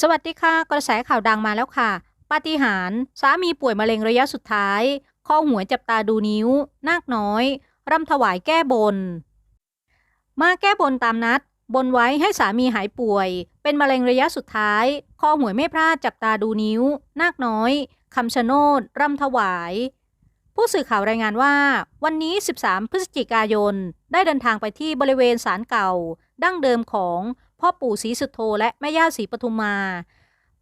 สวัสดีค่ะ กระแสข่าวดังมาแล้วค่ะปาฏิหาริย์สามีป่วยมะเร็งระยะสุดท้าย ข้อหัวจับตาดูนิ้ว นาคน้อย รำถวายแก้บน มาแก้บนตามนัด บนไว้ให้สามีหายป่วย เป็นมะเร็งระยะสุดท้าย ข้อหวยไม่พลาดจับตาดูนิ้ว นาคน้อยคำชะโนดรำถวาย ผู้สื่อข่าวรายงานว่า วันนี้ 13 พฤศจิกายน ได้เดินทางไปที่บริเวณศาลเก่า ดั้งเดิมของ พ่อปู่ศรีสุโธและแม่ย่าศรีปทุมมา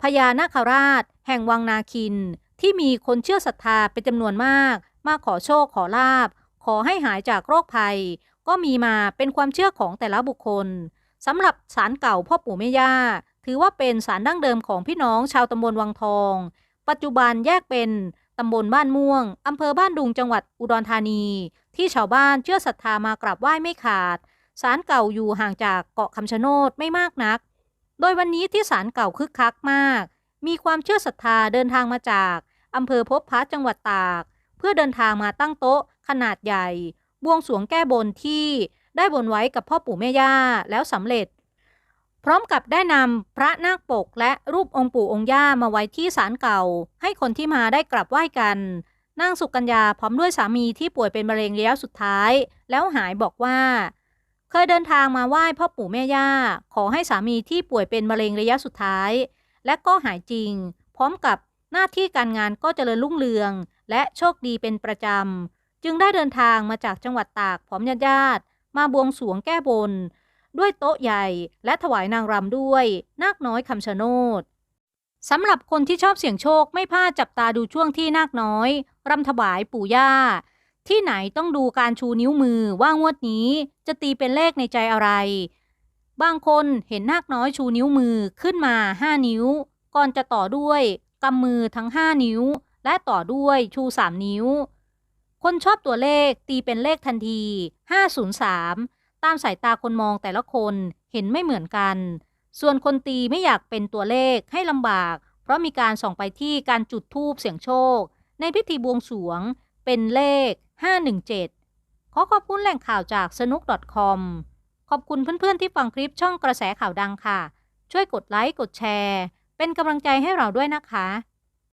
พญานาคราช แห่งวังนาคิน ที่มีคนเชื่อศรัทธาเป็นจำนวนมาก มาขอโชคขอลาบ ขอให้หายจากโรคภัย ก็มีมาเป็นความเชื่อของแต่ละบุคคลสำหรับศาลเก่าพ่อปู่แม่ย่า ถือว่าเป็นศาลดั้งเดิมของพี่น้องชาวตำบลวังทอง ปัจจุบันแยกเป็นตำบลบ้านม่วงอำเภอบ้านดุงจังหวัดอุดรธานี ที่ชาวบ้านเชื่อศรัทธามากราบไหว้ไม่ขาด ศาลเก่าอยู่ห่างจากเกาะคำชะโนดไม่มากนัก โดยวันนี้ที่ศาลเก่าคึกคักมาก มีความเชื่อศรัทธาเดินทางมาจากอำเภอพบพระจังหวัดตาก เพื่อเดินทางมาตั้งโต๊ะขนาดใหญ่ บวงสวงแก้บนที่ได้บนไว้กับพ่อปู่แม่ย่าแล้วสำเร็จ พร้อมกับได้นำพระนาคปกและรูปองค์ปู่องค์ย่ามาไว้ที่ศาลเก่า ให้คนที่มาได้กราบไหว้กันนางสุกัญญาพร้อมด้วยสามีที่ป่วยเป็นมะเร็งระยะสุดท้าย แล้วหายบอกว่า ยเดินทางมาไหว้พ่อปู่แม่ย่า ขอให้สามีที่ป่วยเป็นมะเร็งระยะสุดท้าย และก็หายจริง พร้อมกับหน้าที่การงานก็เจริญรุ่งเรือง และโชคดีเป็นประจำ จึงได้เดินทางมาจากจังหวัดตากพร้อมญาติญาติมาบวงสวงแก้บน ด้วยโต๊ะใหญ่และถวายนางรำด้วย นาคน้อยคำชะโนดสำหรับคนที่ชอบเสี่ยงโชคไม่พลาดจับตาดูช่วงที่นาคน้อยรำถวายปู่ย่า ที่ไหนต้องดูการชูนิ้วมือว่างวดนี้จะตีเป็นเลขในใจอะไร บางคนเห็นนาคน้อยชูนิ้วมือขึ้นมา 5 นิ้ว ก่อนจะต่อด้วยกำมือทั้ง 5 นิ้ว และต่อด้วยชู 3 นิ้ว คนชอบตัวเลขตีเป็นเลขทันที 503 ตามสายตาคนมองแต่ละคนเห็นไม่เหมือนกัน ส่วนคนตีไม่อยากเป็นตัวเลขให้ลำบาก เพราะมีการส่องไปที่การจุดธูปเสียงโชค ในพิธีบวงสรวง เป็นเลข 517 ขอขอบคุณแหล่งข่าวจากสนุก .com ขอบคุณเพื่อนๆที่ฟังคลิปช่องกระแสข่าวดังค่ะ ช่วยกดไลค์ กดแชร์ เป็นกำลังใจให้เราด้วยนะคะ